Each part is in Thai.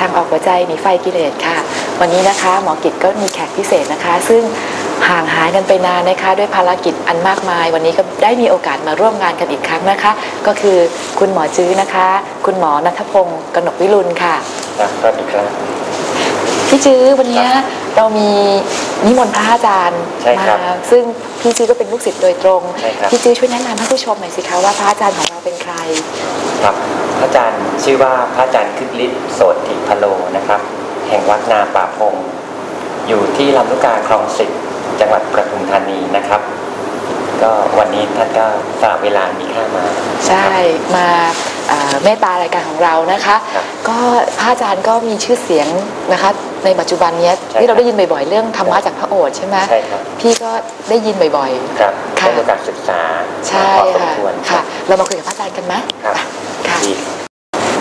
ทางออกหัวใจหนีไฟกิเลสค่ะ วันนี้นะคะหมอกิจก็มีแขกพิเศษนะคะ ซึ่งห่างหายกันไปนานนะคะด้วยภารกิจอันมากมาย วันนี้ก็ได้มีโอกาสมาร่วมงานกันอีกครั้งนะคะ ก็คือคุณหมอจื้อนะคะ คุณหมอนัทพงศ์กนกวิรุณค่ะครับสวัสดีครับพี่จื้อวันนี้เรามีนิมนต์พระอาจารย์ใช่มาครับซึ่งพี่จื้อก็เป็นลูกศิษย์โดยตรงใช่ครับพี่จื้อช่วยแนะนำให้ผู้ชมหน่อยสิคะว่าพระอาจารย์ของเราเป็นใครครับ พระอาจารย์ชื่อว่าพระอาจารย์คึกฤทธิ์โสติพโลนะครับ แห่งวัดนาป่าพง อยู่ที่ลำลูกกาคลองสิบจังหวัดประทุมธานีนะครับ ก็วันนี้ท่านก็สละเวลามีค่ามา ใช่มา เอ่อเมตตารายการของเรานะคะครับก็พระอาจารย์ก็มีชื่อเสียงนะคะ ในปัจจุบันเนี้ยใช่ที่เราครับได้ยินบ่อยๆ เรื่องธรรมะจากพระโอษฐ์ใช่ไหมใช่ครับพี่ก็ได้ยินบ่อยครับค่ะได้มีโอกาสศึกษาๆใช่พอสมค่ะควรค่ะ เรามาคุยกับพระอาจารย์กันไหมครับค่ะดี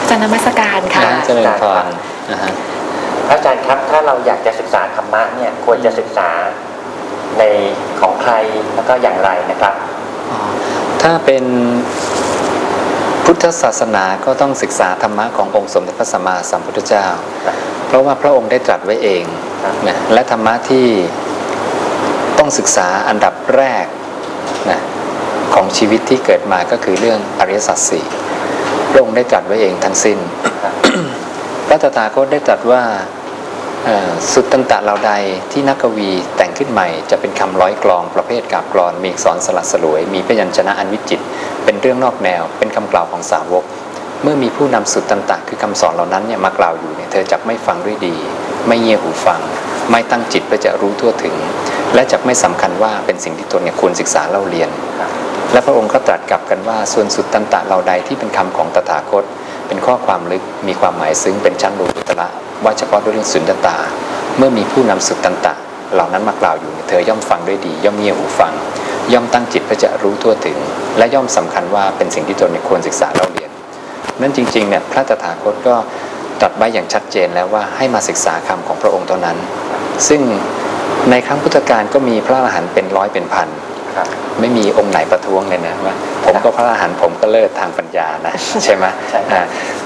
อาจารย์นมัสการค่ะครับเจริญพรนะฮะพระอาจารย์ครับถ้าเราอยากจะศึกษาธรรมะเนี่ยควรจะศึกษาในของใครแล้วก็อย่างไรนะครับอ๋อถ้าเป็น พุทธศาสนาก็ต้องศึกษาธรรมะขององค์สมเด็จพระสัมมาสัมพุทธเจ้าครับเพราะว่าพระองค์ได้ตรัสไว้เองครับนะและธรรมะที่ต้องศึกษาอันดับแรกนะของชีวิตที่เกิดมาก็คือเรื่องอริยสัจสี่พระองค์ได้ตรัสไว้เองทั้งสิ้นครับพระตถาคตได้ตรัสว่าเอ่อสุตตันตะเราใดที่นักกวีแต่งขึ้นใหม่จะเป็นคำร้อยกลองประเภทกาบกรอนมีอักษรสลัดสลวย มีพยัญชนะอันวิจิตร เป็นเรื่องนอกแนว เป็นคำกล่าวของสาวก เมื่อมีผู้นำสุตตันตะคือคำสอนเหล่านั้นเนี่ยมากล่าวอยู่เนี่ยเธอจะไม่ฟังด้วยดี ไม่เงี่ยหูฟัง ไม่ตั้งจิตเพื่อจะรู้ทั่วถึง และจะไม่สำคัญว่าเป็นสิ่งที่ตนเนี่ยควรศึกษาเล่าเรียน และพระองค์ก็ตรัสกลับกันว่าส่วนสุดตันตะเราใดที่เป็นคำของตถาคต เป็นข้อความลึกมีความหมายซึ้งเป็นชั้นโลกุตระว่าเฉพาะด้วยเรื่องสุญญตา เมื่อมีผู้นำสุดตันตะเหล่านั้นมากล่าวอยู่เนี่ยเธอย่อมฟังด้วยดี ย่อมเงี่ยหูฟัง ย่อมตั้งจิตเพื่อจะรู้ทั่วถึง และย่อมสำคัญว่าเป็นสิ่งที่ตนควรศึกษาเล่าเรียน นั่นจริงๆเนี่ยพระตถาคตก็ตรัสไว้อย่างชัดเจนแล้วว่าให้มาศึกษาคำของพระองค์เท่านั้น ซึ่งในครั้งพุทธกาลก็มีพระอรหันต์เป็นร้อยเป็นพันไม่มีองค์ไหนประท้วงเลยนะว่าผมก็พระอรหันต์ผมก็เลิศทางปัญญานะใช่ไหม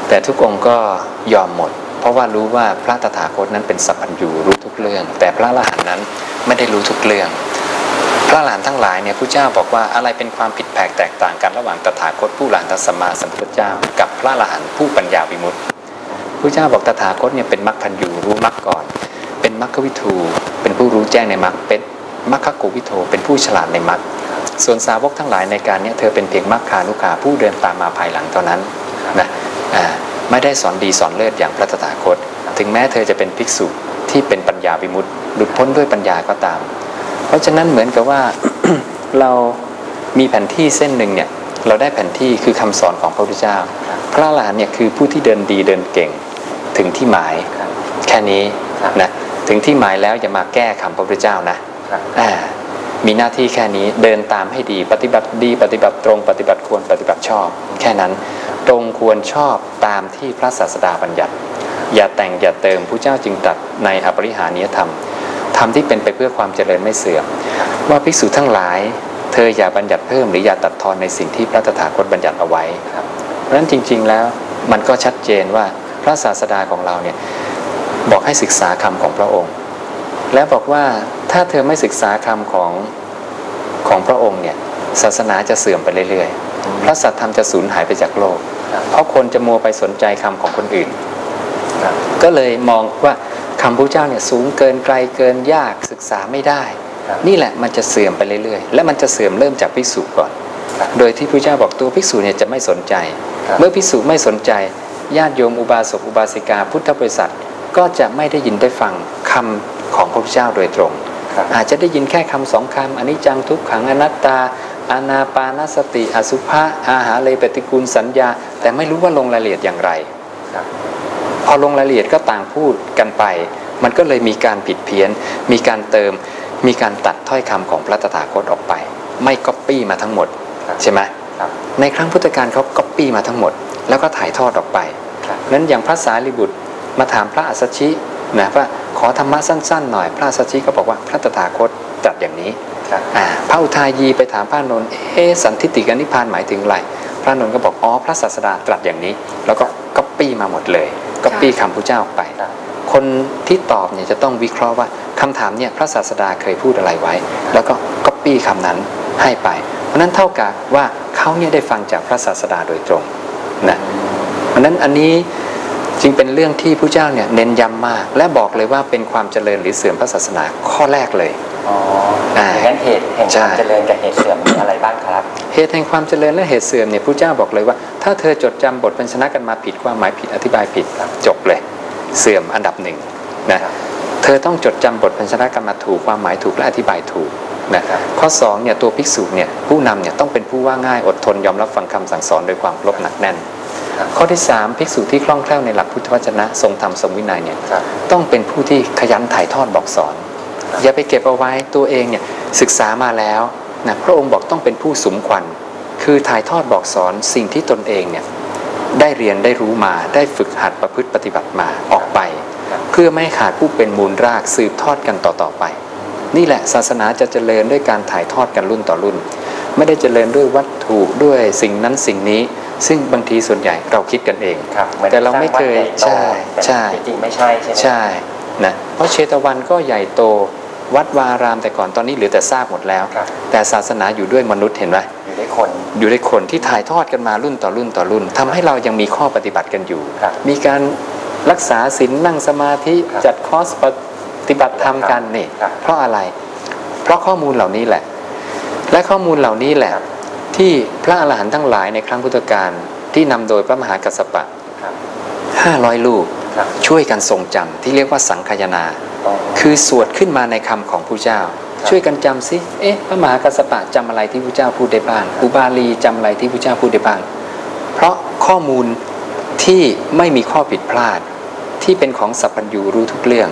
แต่ทุกองค์ก็ยอมหมด เพราะว่ารู้ว่าพระตถาคตนั้นเป็นสัพพัญญูรู้ทุกเรื่อง แต่พระอรหันต์นั้นไม่ได้รู้ทุกเรื่อง พระอรหันทั้งหลายเนี่ยพระเจ้าบอกว่าอะไรเป็นความผิดแผกแตกต่างกันระหว่างตถาคตผู้หลานทัสมมาสัมพุทธเจ้า กับพระอรหันผู้ปัญญาวิมุตติพระเจ้าบอกตถาคตเนี่ยเป็นมรรคพันยูรู้มรรคก่อน เป็นมรรควิทูเป็นผู้รู้แจ้งในมรรคเป็นมรรคโกวิโทเป็นผู้ฉลาดในมรรคส่วนสาวกทั้งหลายในการเนี้เธอเป็นเพียงมัคคานุขาผู้เดินตามมาภายหลังเท่านั้นนะไม่ได้สอนดีสอนเลิศอย่างพระตถาคต ถึงแม้เธอจะเป็นภิกษุที่เป็นปัญญาวิมุตติหลุดพ้นด้วยปัญญาก็ตาม เพราะฉะนั้นเหมือนกับว่าเรามีแผนที่เส้นหนึ่งเนี่ยเราได้แผนที่คือคำสอนของพระพุทธเจ้า พระอรหันต์เนี่ยคือผู้ที่เดินดีเดินเก่งถึงที่หมายครับแค่นี้ครับนะถึงที่หมายแล้วอย่ามาแก้คำพระพุทธเจ้านะครับอ่ามีหน้าที่แค่นี้เดินตามให้ดีปฏิบัติดี ปฏิบัติตรงปฏิบัติควรปฏิบัติชอบ แค่นั้นตรงควรชอบตามที่พระศาสดาบัญญัติ อย่าแต่งอย่าเติมผู้เจ้าจึงตรัดในอปริหานิยธรรม ธรรมที่เป็นไปเพื่อความเจริญไม่เสื่อม ว่าภิกษุทั้งหลาย เธออย่าบัญญัติเพิ่มหรืออย่าตัดทอนในสิ่งที่พระตถาคตบัญญัติเอาไว้ครับเพราะฉะนั้นจริง ๆแล้วมันก็ชัดเจนว่าพระศาสดาของเราเนี่ยบอกให้ศึกษาคำของพระองค์ แล้วบอกว่าถ้าเธอไม่ศึกษาคำของของพระองค์เนี่ยศาสนาจะเสื่อมไปเรื่อยๆ พระสัทธรรมจะสูญหายไปจากโลก เพราะคนจะมัวไปสนใจคำของคนอื่น ก็เลยมองว่า คำพระเจ้าเนี่ยสูงเกินไกลเกินยากศึกษาไม่ได้ครับนี่แหละมันจะเสื่อมไปเรื่อยๆ และมันจะเสื่อมเริ่มจากภิกษุก่อนครับโดยที่พระเจ้าบอกตัวภิกษุเนี่ยจะไม่สนใจครับเมื่อภิกษุไม่สนใจญาติโยมอุบาสกอุบาสิกาพุทธบริษัทก็จะไม่ได้ยินได้ฟังคำของพระพุทธเจ้าโดยตรงครับอาจจะได้ยินแค่คำสองคำอนิจจังทุกขังอนัตตาอานาปานสติอสุภะอาหาเลปฏิกูลสัญญา แต่ไม่รู้ว่าลงรายละเอียดอย่างไรครับพ อลงรายละเอียดก็ต่างพูดกันไป มันก็เลยมีการผิดเพี้ยน มีการเติม มีการตัดถ้อยคำของพระตถาคตออกไป ไม่ก๊อปปี้มาทั้งหมดครับใช่ไหมครับในครั้งพุทธกาลเขาก๊อปปี้มาทั้งหมด แล้วก็ถ่ายทอดออกไปครับนั้นอย่างพระสารีบุตรมาถามพระอัสสชินะว่าขอธรรมะสั้นๆหน่อย พระอัสสชิก็บอกว่าพระตถาคตตรัสอย่างนี้ครับอ่าพระอุทายีไปถามพระนนท์เอ๊ะสันทิฏฐิกนิพพานหมายถึงอะไรพระนนท์ก็บอกอ๋อพระศาสดาตรัสอย่างนี้ แล้วก็ก๊อปปี้มาหมดเลย ก็ปี้คำพระเจ้าออกไปครับคนที่ตอบเนี่ยจะต้องวิเคราะห์ว่าคำถามเนี่ยพระศาสดาเคยพูดอะไรไว้ แล้วก็ก๊อปปี้คำนั้นให้ไป เพราะฉะนั้นเท่ากับว่าเขาเนี่ยได้ฟังจากพระศาสดาโดยตรงนะเพราะฉะนั้นอันนี้จึงเป็นเรื่องที่พระเจ้าเนี่ยเน้นย้ำมาก และบอกเลยว่าเป็นความเจริญหรือเสื่อมพระศาสนาข้อแรกเลยอ๋ออ่าอย่างนั้นเหตุแห่งใช่ความเจริญกับเหตุเสื่อมมีอะไรบ้างครับ เหตุแห่งความเจริญและเหตุเสื่อมเนี่ยพระเจ้าบอกเลยว่า ถ้าเธอจดจำบทพันชนะกันมาผิดความหมายผิดอธิบายผิดจบเลย เสื่อมอันดับหนึ่งนะเธอต้องจดจำบทพันชนะกันมาถูกความหมายถูกและอธิบายถูกนะครับข้อสองเนี่ยตัวภิกษุเนี่ยผู้นำเนี่ยต้องเป็นผู้ว่าง่ายอดทนยอมรับฟังคำสั่งสอนโดยความเคารพหนักแน่น ข้อที่สามภิกษุที่คล่องแคล่วในหลักพุทธวจนะทรงธรรมทรงวินัยเนี่ยต้องเป็นผู้ที่ขยันถ่ายทอดบอกสอน อย่าไปเก็บเอาไว้ตัวเองเนี่ยศึกษามาแล้ว นะพระองค์บอกต้องเป็นผู้สมควัน คือถ่ายทอดบอกสอนสิ่งที่ตนเองเนี่ยได้เรียนได้รู้มาได้ฝึกหัดประพฤติปฏิบัติมาออกไป เพื่อไม่ให้ขาดผู้เป็นมูลรากสืบทอดกันต่อๆไป นี่แหละศาสนาจะเจริญด้วยการถ่ายทอดกันรุ่นต่อรุ่น ไม่ได้เจริญด้วยวัตถุด้วยสิ่งนั้นสิ่งนี้ ซึ่งบางทีส่วนใหญ่เราคิดกันเองครับหมือนแต่เราไม่เคยสร้างวัดใช่ใหญ่โตแต่ใช่จริงๆไม่ใช่ใช่ไหมใช่นะเพราะเชตวันก็ใหญ่โต วัดวารามแต่ก่อนตอนนี้เหลือแต่ซากหมดแล้วครับแต่ศาสนาอยู่ด้วยมนุษย์เห็นไหมอยู่ด้วยคนอยู่ด้วยคนที่ถ่ายทอดกันมารุ่นต่อรุ่นต่อรุ่นทำให้เรายังมีข้อปฏิบัติกันอยู่ครับมีการรักษาศีลนั่งสมาธิครับจัดคอร์สปฏิบัติธรรมกันนี่ครับเพราะอะไร เพราะข้อมูลเหล่านี้แหละ และข้อมูลเหล่านี้แหละ ที่พระอรหันต์ทั้งหลายในครั้งพุทธกาลที่นำโดยพระมหากัสสปะครับ500ลูกครับ ช่วยกันทรงจำที่เรียกว่าสังคายนาอ๋อคือสวดขึ้นมาในคำของผู้เจ้าครับช่วยกันจำสิเอ๊ะพระมหากัสสปะจำอะไรที่ผู้เจ้าพูดได้บ้างอุบาลีจำอะไรที่ผู้เจ้าพูดได้บ้าง เพราะข้อมูลที่ไม่มีข้อผิดพลาด ที่เป็นของสัพพัญญูรู้ทุกเรื่อง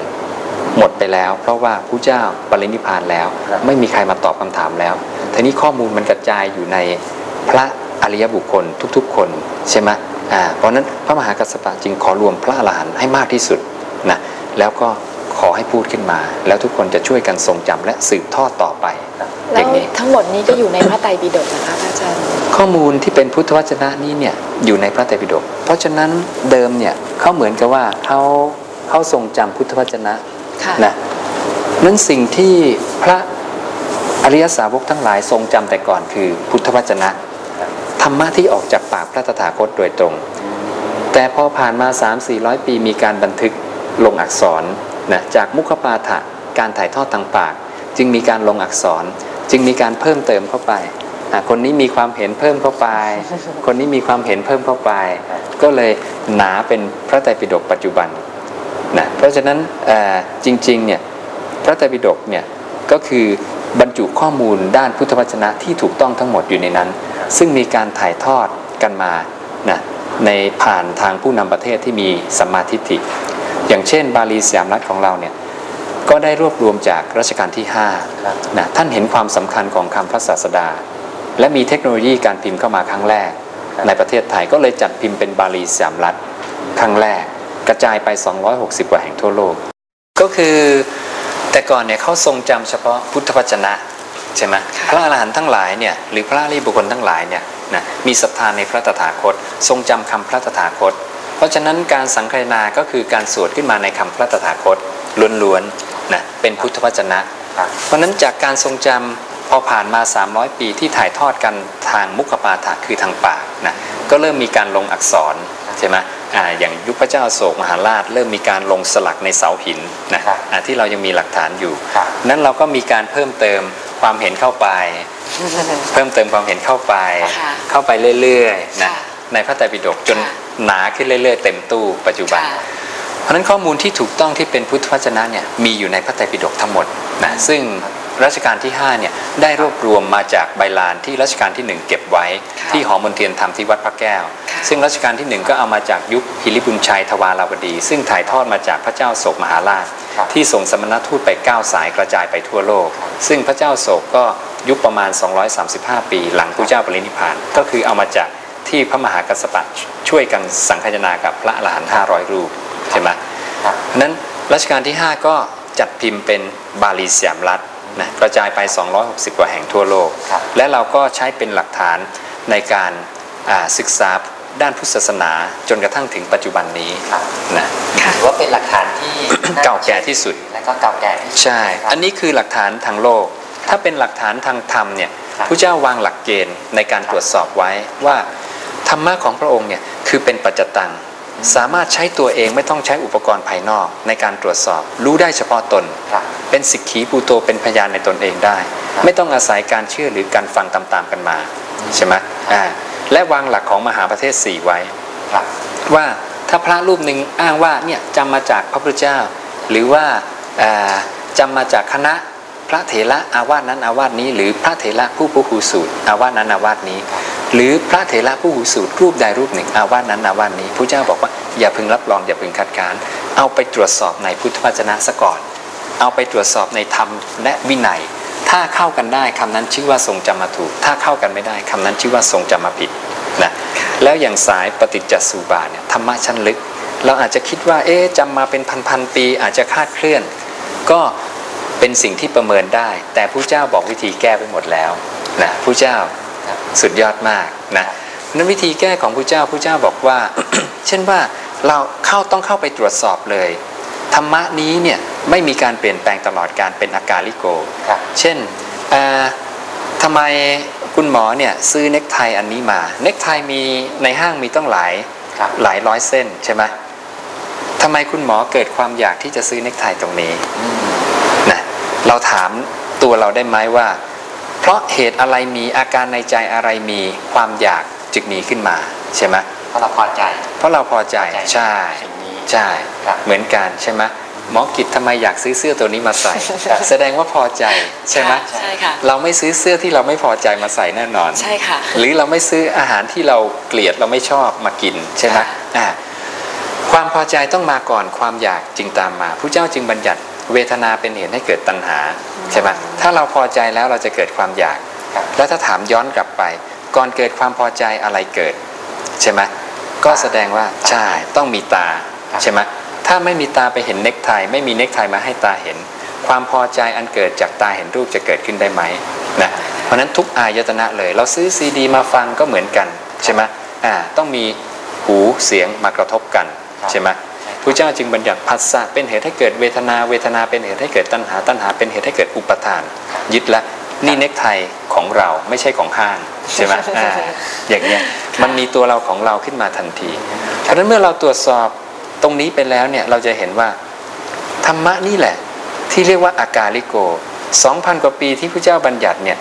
หมดไปแล้ว เพราะว่าผู้เจ้าปรินิพพานแล้วครับไม่มีใครมาตอบคำถามแล้วทีนี้ข้อมูลมันกระจายอยู่ในพระอริยบุคคลทุกๆ คนใช่ไหมอ่า เพราะฉะนั้นพระมหากัสสปะจึงขอรวมพระอรหันต์ให้มากที่สุดนะแล้วก็ขอให้พูดขึ้นมา แล้วทุกคนจะช่วยกันทรงจำและสืบทอดต่อไปอแล้ย่าวงนี้ทั้งหมดนี้ก็อยู่ในพระไตรปิฎกนะคะพระอาจารย์ข้อมูลที่เป็นพุทธวจนะนี้เนี่ยอยู่ในพระไตรปิฎกเพราะฉะนั้นเดิมเนี่ยเขาเหมือนกับว่าเขาเขาทรงจำพุทธวจนะค่ะนะนั้นสิ่งที่พระอริยสาวกทั้งหลายทรงจำแต่ก่อนคือพุทธวจนะ ธรรมะที่ออกจากปากพระตถาคตโดยตรง แต่พอผ่านมา3 4 0 0 ปีมีการบันทึกลงอักษรนะจากมุขปาฐะการถ่ายทอดทางปาก จึงมีการลงอักษร จึงมีการเพิ่มเติมเข้าไปอะคนนี้มีความเห็นเพิ่มเข้าไป คนนี้มีความเห็นเพิ่มเข้าไป ก็เลยหนาเป็นพระไตรปิฎกปัจจุบันนะเพราะฉะนั้นจริงๆเนี่ยพระไตรปิฎกเนี่ยก็คือบรรจุข้อมูลด้านพุทธวจนะที่ถูกต้องทั้งหมดอยู่ในนั้น ซึ่งมีการถ่ายทอดกันมานะในผ่านทางผู้นำประเทศที่มีสัมมาทิฏฐิ อย่างเช่น บาลีสยามรัฐของเราเนี่ยก็ได้รวบรวมจากรัชกาลที่ครับ5นะท่านเห็นความสำคัญของคำพระศาสดา และมีเทคโนโลยีการพิมพ์เข้ามาครั้งแรก ในประเทศไทยก็เลยจัดพิมพ์เป็นบาลีสยามรัฐครั้งแรกกระจายไป 260 กว่าแห่งทั่วโลก ก็คือแต่ก่อนเนี่ยเขาทรงจำเฉพาะพุทธวจนะ ใช่ไหมพระอรหันต์ทั้งหลายเนี่ยหรือพระอริยบุคคลทั้งหลายเนี่ยนะมีศรัทธาในพระตถาคต ทรงจำคำพระตถาคต เพราะฉะนั้นการสังคายนาก็คือการสวดขึ้นมาในคำพระตถาคตล้วนๆนะเป็นพุทธวจนะครับเพราะฉะนั้นจากการทรงจำพอผ่านมา 300 ปีที่ถ่ายทอดกันทางมุขปาฐะคือทางปากนะก็เริ่มมีการลงอักษรใช่ไหมอ่าอย่างยุคพระเจ้าอโศกมหาราช เริ่มมีการลงสลักในเสาหินนะครับอ่าที่เรายังมีหลักฐานอยู่ครับนั้นเราก็มีการเพิ่มเติม ความเห็นเข้าไป เพิ่มเติมความเห็นเข้าไปค่ะเข้าไปเรื่อยๆนะค่ะในพระไตรปิฎกจนค่ะหนาขึ้นเรื่อยๆ เต็มตู้ปัจจุบันค่ะเพราะฉะนั้นข้อมูลที่ถูกต้องที่เป็นพุทธวจนะเนี่ยมีอยู่ในพระไตรปิฎกทั้งหมดนะซึ่ง รัชกาลที่5เนี่ยได้รวบรวมมาจากใบลานที่รัชกาลที่ 1 เก็บไว้ค่ะที่หอมนเทียนธรรมที่วัดพระแก้วค่ะซึ่งรัชกาลที่ 1 ก็เอามาจากยุคฮิริบุญชัยทวาราวดี ซึ่งถ่ายทอดมาจากพระเจ้าโศกมหาราชครับที่ส่งสมณทูตไป 9 สายกระจายไปทั่วโลก ซึ่งพระเจ้าโศกก็ยุคประมาณ 235 ปี หลังพระเจ้าปรินิพพานก็คือเอามาจากที่พระมหากัสสปะช่วยกันสังคายนากับพระอรหันต์500 รูปใช่ไหมครับเพราะฉะนั้นรัชกาลที่ 5 ก็จัดพิมพ์เป็นบาลีสยามรัฐ นะกระจายไป 260 กว่าแห่งทั่วโลกครับและเราก็ใช้เป็นหลักฐานในการอ่าศึกษาด้านพุทธศาสนาจนกระทั่งถึงปัจจุบันนี้ครับนะค่ะถือว่าเป็นหลักฐานที่เก่าแก่ที่สุดและก็เก่าแก่ที่สุดใช่ครับอันนี้คือหลักฐานทางโลก ถ้าเป็นหลักฐานทางธรรมเนี่ยครับพระเจ้าวางหลักเกณฑ์ในการตรวจสอบไว้ว่าธรรมะของพระองค์เนี่ยคือเป็นปัจจตัง สามารถใช้ตัวเองไม่ต้องใช้อุปกรณ์ภายนอกในการตรวจสอบ รู้ได้เฉพาะตน เป็นสิกขีปูโตเป็นพยานในตนเองได้ ไม่ต้องอาศัยการเชื่อหรือการฟังตามๆกันมาใช่ไหมอ่าและวางหลักของมหาประเทศสี่ไว้ว่าถ้าพระรูปหนึ่งอ้างว่าเนี่ยจำมาจากพระพุทธเจ้า หรือว่าจำมาจากคณะ พระเถระอาวาสนั้นอาวาสนี้ หรือพระเถระผู้ผู้หูสูตรอาวาสนั้นอาวาสนี้ หรือพระเถระผู้หูสูตรรูปใดรูปหนึ่งอาวาสนั้นอาวาสนี้พระเจ้าบอกว่าอย่าพึงรับรองอย่าพึงคัดค้านเอาไปตรวจสอบในพุทธวจนะซะก่อน เอาไปตรวจสอบในธรรมและวินัย ถ้าเข้ากันได้คำนั้นชื่อว่าทรงจำมาถูก ถ้าเข้ากันไม่ได้คำนั้นชื่อว่าทรงจำมาผิดนะแล้วอย่างสายปฏิจจสุบาเนี่ยธรรมะชั้นลึก เราอาจจะคิดว่าเอ๊ะจำมาเป็นพันๆปีอาจจะคาดเคลื่อน ก็ เป็นสิ่งที่ประเมินได้ แต่ผู้เจ้าบอกวิธีแก้ไปหมดแล้วนะผู้เจ้าครับสุดยอดมากนะนั้นวิธีแก้ของผู้เจ้าผู้เจ้าบอกว่า เช่นว่าเราเข้าต้องเข้าไปตรวจสอบเลยธรรมะนี้เนี่ยไม่มีการเปลี่ยนแปลงตลอดการเป็นอากาลิโกครับเช่นเอ่อทำไมคุณหมอเนี่ยซื้อเน็กไทอันนี้มา เน็กไทมีในห้างมีต้องหลายครับหลายร้อยเส้นใช่ไหมทำไมคุณหมอเกิดความอยากที่จะซื้อเน็กไทตรงนี้อืมนะ เราถามตัวเราได้ไหมว่า เพราะเหตุอะไรมีอาการในใจอะไรมีความอยากจึกมีขึ้นมาใช่ไหมเพราะเราพอใจ เพราะเราพอใจใช่สิ่งนี้ใช่ครับเหมือนกันใช่ไหมหมอกิจทำไมอยากซื้อเสื้อตัวนี้มาใส่ แสดงว่าพอใจใช่ไหมใช่ค่ะเราไม่ซื้อเสื้อที่เราไม่พอใจมาใส่แน่นอนใช่ค่ะหรือเราไม่ซื้ออาหารที่เราเกลียดเราไม่ชอบมากินใช่ไหมค่ะอ่าความพอใจต้องมาก่อนความอยากจึงตามมาผู้เจ้าจึงบัญญัติ เวทนาเป็นเหตุให้เกิดตัณหาใช่ไหมถ้าเราพอใจแล้วเราจะเกิดความอยากครับแล้วถ้าถามย้อนกลับไป ก่อนเกิดความพอใจอะไรเกิดใช่ไหมก็แสดงว่าใช่ต้องมีตาครับใช่ไหมถ้าไม่มีตาไปเห็นเน็กไทไม่มีเน็กไทมาให้ตาเห็น ความพอใจอันเกิดจากตาเห็นรูปจะเกิดขึ้นได้ไหมนะเพราะฉะนั้นทุกอายตนะเลย เราซื้อซีดีมาฟังก็เหมือนกันใช่ไหมอ่าต้องมีหูเสียงมากระทบกันครับใช่ไหม พระเจ้าจึงบัญญัติภาษาเป็นเหตุให้เกิดเวทนา เวทนาเป็นเหตุให้เกิดตัณหา ตัณหาเป็นเหตุให้เกิดอุปทาน ยึดละนี่เน็กไทของเราไม่ใช่ของห้างใช่ไหมอย่างเนี้ยมันมีตัวเราของเราขึ้นมาทันที เพราะฉะนั้นเมื่อเราตรวจสอบตรงนี้ไปแล้วเนี่ยเราจะเห็นว่าธรรมะนี่แหละ ที่เรียกว่าอากาลิโก 2,000 กว่าปีที่พระเจ้าบัญญัติเนี่ย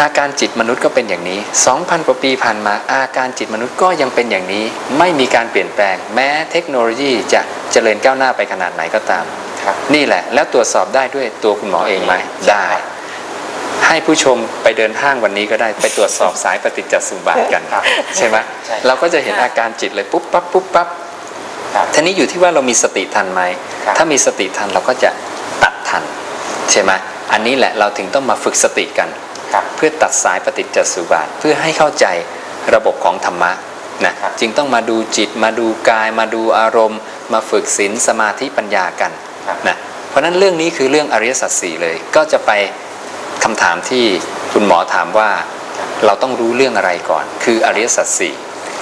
อาการจิตมนุษย์ก็เป็นอย่างนี้ 2,000 กว่าปีผ่านมา อาการจิตมนุษย์ก็ยังเป็นอย่างนี้ ไม่มีการเปลี่ยนแปลง แม้เทคโนโลยีจะเจริญก้าวหน้าไปขนาดไหนก็ตามครับนี่แหละ แล้วตรวจสอบได้ด้วยตัวคุณหมอเองไหม ได้ ให้ผู้ชมไปเดินห้างวันนี้ก็ได้ ไปตรวจสอบสายปฏิจจสุบาทกันครับใช่ไหมใช่เราก็จะเห็นอาการจิตเลยปุ๊บปั๊บปุ๊บปั๊บครับทีนี้อยู่ที่ว่าเรามีสติทันไหมครับถ้ามีสติทันเราก็จะตัดทัน ใช่ไหมอันนี้แหละเราถึงต้องมาฝึกสติกัน ครับเพื่อตัดสายปฏิจจสุบาทเพื่อให้เข้าใจระบบของธรรมะนะครับจึงต้องมาดูจิตมาดูกาย มาดูอารมณ์ มาฝึกศีลสมาธิปัญญากันครับนะเพราะฉะนั้นเรื่องนี้คือเรื่องอริยสัจสี่เลย ก็จะไปคำถามที่คุณหมอถามว่าเราต้องรู้เรื่องอะไรก่อน คืออริยสัจสี่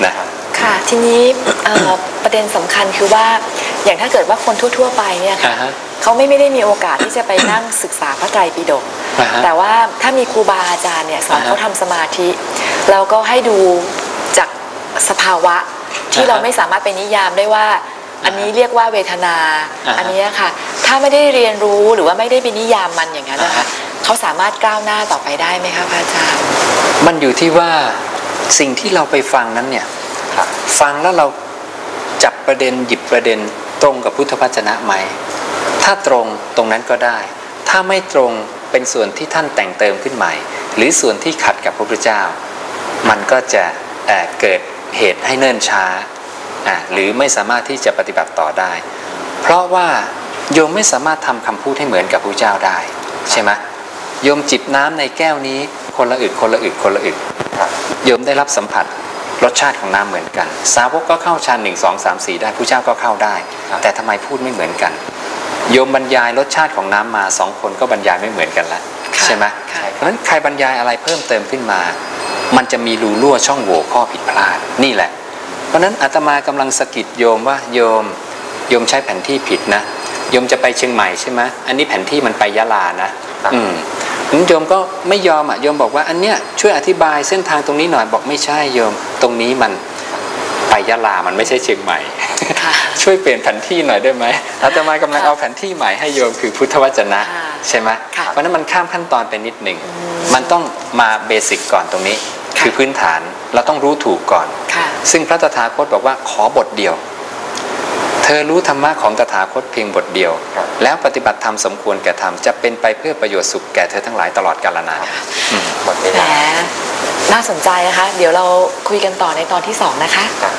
นะค่ะทีนี้เอ่อประเด็นสำคัญคือว่าอย่างถ้าเกิดว่าคนทั่ว ๆ ไปเนี่ยค่ะอ่าฮะเขาไม่ไม่ได้มีโอกาสที่จะไปนั่งศึกษาพระไตรปิฎกอ่าฮะ แต่ว่าถ้ามีครูบาอาจารย์เนี่ยสอนอ่าฮะเขาทำสมาธิแล้วก็ให้ดูจากสภาวะที่อ่าฮะเราไม่สามารถไปนิยามได้ว่า อันนี้เรียกว่าเวทนาอ่าฮะอันนี้ค่ะ ถ้าไม่ได้เรียนรู้หรือว่าไม่ได้ไปนิยามมันอย่างนั้นนะคะอ่าฮะเขาสามารถก้าวหน้าต่อไปได้ไหมคะพระอาจารย์มันอยู่ที่ว่าสิ่งที่เราไปฟังนั้นเนี่ยครับฟังแล้วเราจับประเด็นหยิบประเด็นตรงกับพุทธวจนะไหม ถ้าตรงตรงนั้นก็ได้ ถ้าไม่ตรง เป็นส่วนที่ท่านแต่งเติมขึ้นใหม่ หรือส่วนที่ขัดกับพระพุทธเจ้า มันก็จะเเกิดเหตุให้เนิ่นช้า หรือไม่สามารถที่จะปฏิบัติต่อได้ เพราะว่าโยมไม่สามารถทำคำพูดให้เหมือนกับพระเจ้าได้ ใช่ไหมโยมจิบน้ำในแก้วนี้ คนละอึกคนละอึกคนละอึกครับโยมได้รับสัมผัสรสชาติของน้ำเหมือนกัน สาวกก็เข้าฌานหนึ่งสองสามสี่ได้ผู้เจ้าก็เข้าได้ แต่ทำไมพูดไม่เหมือนกัน โยมบรรยายรสชาติของน้ำมาสองคนก็บรรยายไม่เหมือนกันแล้วค่ะใช่ไหมค่ะเพราะฉะนั้นใครบรรยายอะไรเพิ่มเติมขึ้นมา มันจะมีรูรั่วช่องโหว่ข้อผิดพลาดนี่แหละ เพราะฉะนั้นอาตมากำลังสะกิดโยมว่าโยมโยมใช้แผนที่ผิดนะโยมจะไปเชียงใหม่ใช่ไหมอันนี้แผนที่มันไปยะลานะครับอืมงั้นโยมก็ไม่ยอมอะโยมบอกว่าอันเนี้ยช่วยอธิบายเส้นทางตรงนี้หน่อยบอกไม่ใช่โยมตรงนี้มันไปยะลามันไม่ใช่เชียงใหม่ค่ะ ช่วยเปลี่ยนแผนที่หน่อยได้ไหมอาตมากำลังเอาแผนที่ใหม่ให้โยมคือพุทธวจนะค่ะใช่ไหมค่ะเพราะฉะนั้นมันข้ามขั้นตอนไปนิดหนึ่ง มันต้องมาเบสิกก่อนตรงนี้ค่ะคือพื้นฐานเราต้องรู้ถูกก่อนค่ะซึ่งพระตถาคตบอกว่าขอบทเดียว เธอรู้ธรรมะของตถาคตเพียงบทเดียวครับแล้วปฏิบัติธรรมสมควรแก่ธรรมจะเป็นไปเพื่อประโยชน์สุขแก่เธอทั้งหลายตลอดกาลนานอืมหมดเวแหมลาน่าสนใจนะคะ เดี๋ยวเราคุยกันต่อในตอนที่สองนะคะครับ